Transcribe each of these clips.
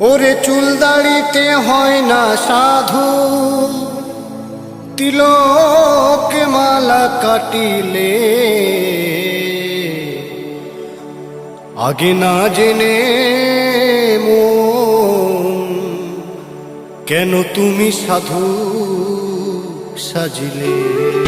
ওরে চুল দাড়িতে হয় না সাধু। তিলক মালা কাটিলে। আগে না জেনে কেন তুমি সাধু সাজিলে?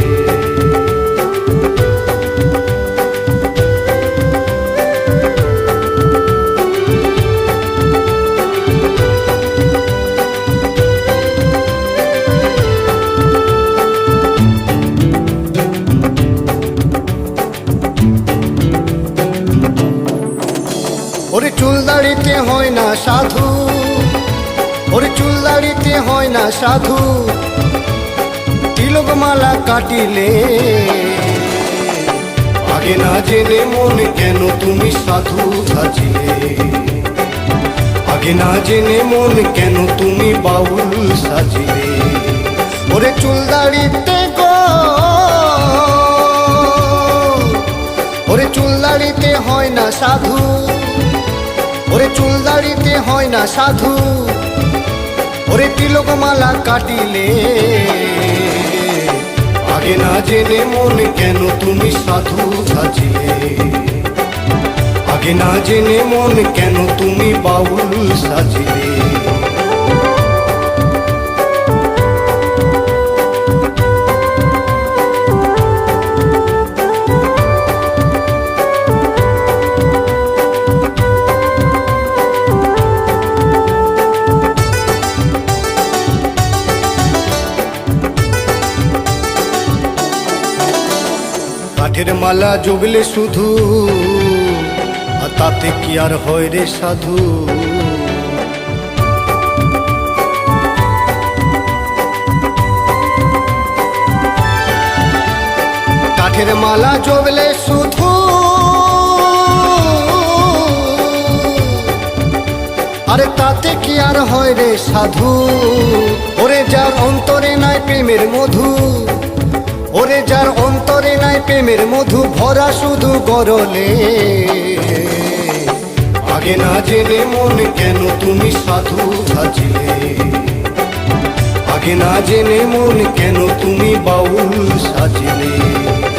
চুল দাড়িতে হয় না সাধু, ওরে চুল দাড়িতে হয় না সাধু। তিলক মালা কাটিলে, আগে না জেনে মনে কেন তুমি সাধু সাজিলে। আগে না জেনে মন কেন তুমি বাউল সাজিলে। ওরে চুল দাড়িতে গো, ওরে চুল দাড়িতে হয় না সাধু। ওরে চুল দাড়িতে হয় না সাধু। ওরে তিলক মালা কাটিলে। আগে না জেনে মন কেন তুমি সাধু সাজিলে। আগে না জেনে মন কেন তুমি বাউল সাজিলে। কাঠের মালা জগলে শুধু। আর তাতে কি আর হয় রে সাধু? কাঠের মালা জগলে শুধু। আরে তাতে কি আর হয় রে সাধু? ওরে যার অন্তরে নাই প্রেমের মধু। ওরে যার অন্তরে নাই প্রেমের মধু ভরা শুধু গরলে। আগে না জেনে মন কেন তুমি সাধু সাজিলে। আগে না জেনে মন কেন তুমি বাউল সাজিলে।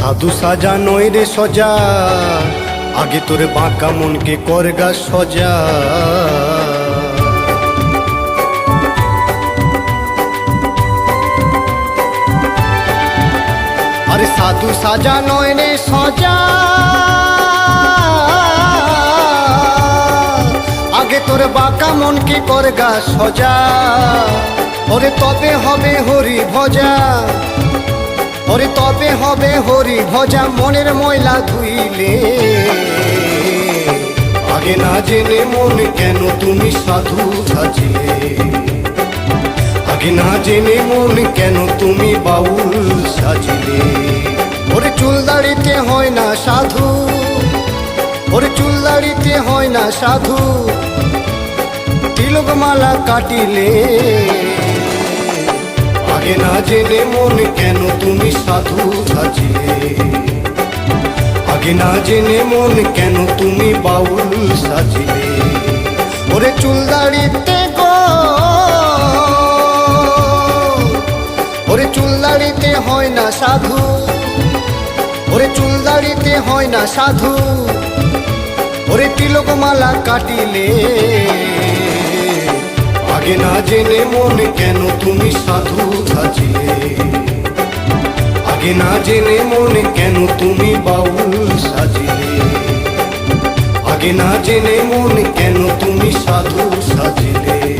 সাধু সাজা নয় রে সজা। আগে তোর বাঁকা মনকে করগা সজা। আরে সাধু সাজা নয় রে সজা। আগে তোর বাঁকা মনকে করগা সজা। ওরে তবে হবে হরি ভজা। ওরে তবে হবে হরি ভজা মনের ময়লা ধুইলে। আগে না জেনে মন কেন তুমি সাধু সাজিলে। আগে না জেনে মন কেন তুমি বাউল সাজিলে। ওরে চুল দাড়িতে হয় না সাধু। ওরে চুল দাড়িতে হয় না সাধু। তিলক মালা কাটিলে। আগে না জেনে মন, কেন তুমি সাধু সাজিলে আগে না জেনে মন, কেন তুমি বাউল সাজিলে ওরে চুল দাড়িতে গো। ওরে চুল দাড়িতে হয় না সাধু। ওরে চুল দাড়িতে হয় না সাধু। ওরে তিলক মালা কাটিলে আগে না জেনে মন কেন তুমি সাধু সাজিলে? আগে না জেনে মন কেন তুমি বাউল সাজিলে? আগে না জেনে মন কেন তুমি সাধু সাজিলে?